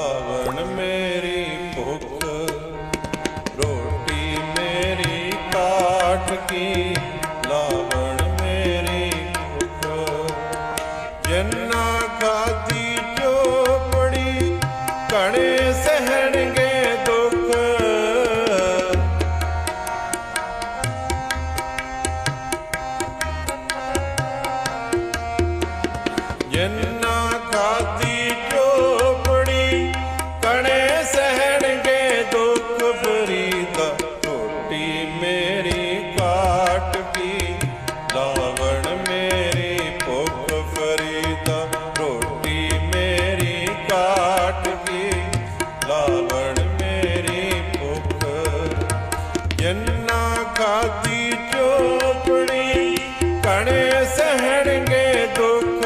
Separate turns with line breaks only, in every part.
ਆਵਣ ਮੇਰੀ ਭੁੱਖ ਰੋਟੀ ਮੇਰੀ ਕਾਠ ਕੀ ਲਾਵਣ ਮੇਰੀ ਭੁੱਖ। ਜਿੰਨਾ ਖਾਦੀ ਜੰਨਾ ਖਾਦੀ ਚੋਪੜੀ, ਕਣੇ ਸਹਿਣਗੇ ਦੁੱਖ।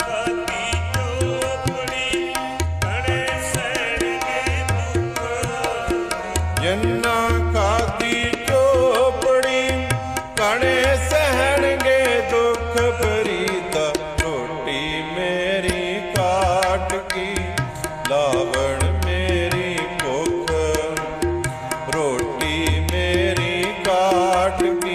ਕਾਦੀ ਚੋਪੜੀ ਸਹਿਣਗੇ ਦੁੱਖ। ਜਿੰਨਾ ਖਾਦੀ ਚੋਪੜੀ, ਕਣੇ ਸਹਿਣਗੇ ਦੁੱਖ। ਫਰੀਦਾ ਰੋਟੀ ਮੇਰੀ ਕਾਟ ਕੀ ਲਾਵਣ ਕਾਟ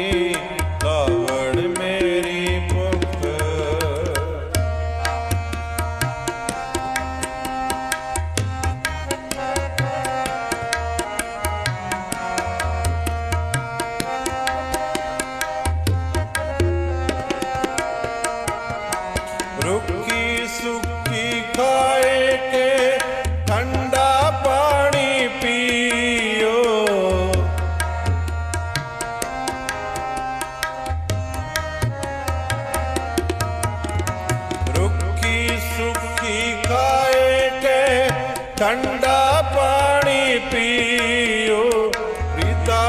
ਠੰਡਾ ਪਾਣੀ ਪੀਓ ਰੀਤਾ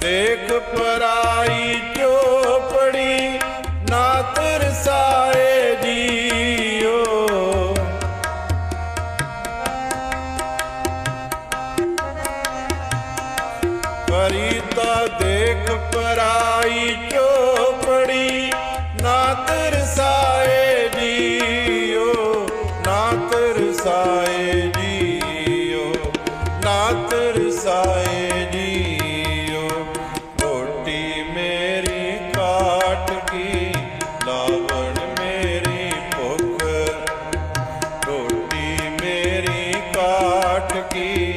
ਦੇਖ ਪਰਾਈ ਚੋਪੜੀ ਨਾ ਤਰਸਾਏ ਜੀਓ। ਪਰੀਤਾ, ਦੇਖ ਪਰਾਈ ਚੋਪੜੀ ਨਾ ਵਸਾਏ ਜੀਓ ਮੇਰੀ ਕਾਟ ਕੀ ਲਾਵਣ ਮੇਰੀ ਭੁੱਖ ਰੋਟੀ ਮੇਰੀ ਕਾਟ ਕੀ